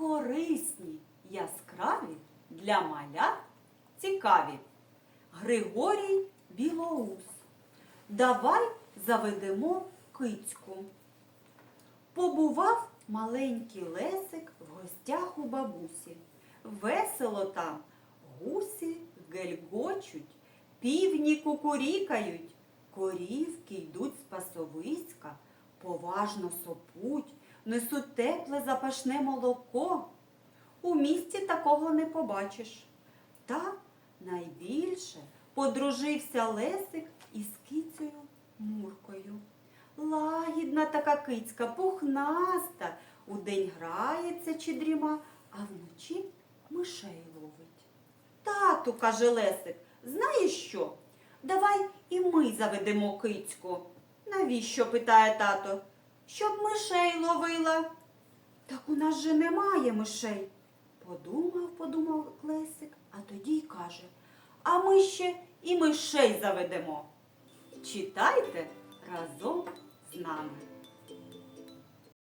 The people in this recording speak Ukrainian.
корисні, яскраві, для малят цікаві. Григорій Білоус. Давай заведемо кицьку. Побував маленький лесик в гостях у бабусі. Весело там гусі гельгочуть, півні кукурікають, корівки йдуть з пасовиська, поважно сопуть, несуть тепле запашне молоко. У місті такого не побачиш. Та найбільше подружився Лесик із кицею Муркою. Лагідна така кицька, пухнаста, удень грається чи дріма, а вночі мишей ловить. Тату, каже Лесик, знаєш що? Давай і ми заведемо кицьку. Навіщо? питає тато. Щоб мишей ловила. Так у нас же немає мишей. Подумав, подумав Лесик, а тоді й каже, а ми ще і мишей заведемо. Читайте разом з нами.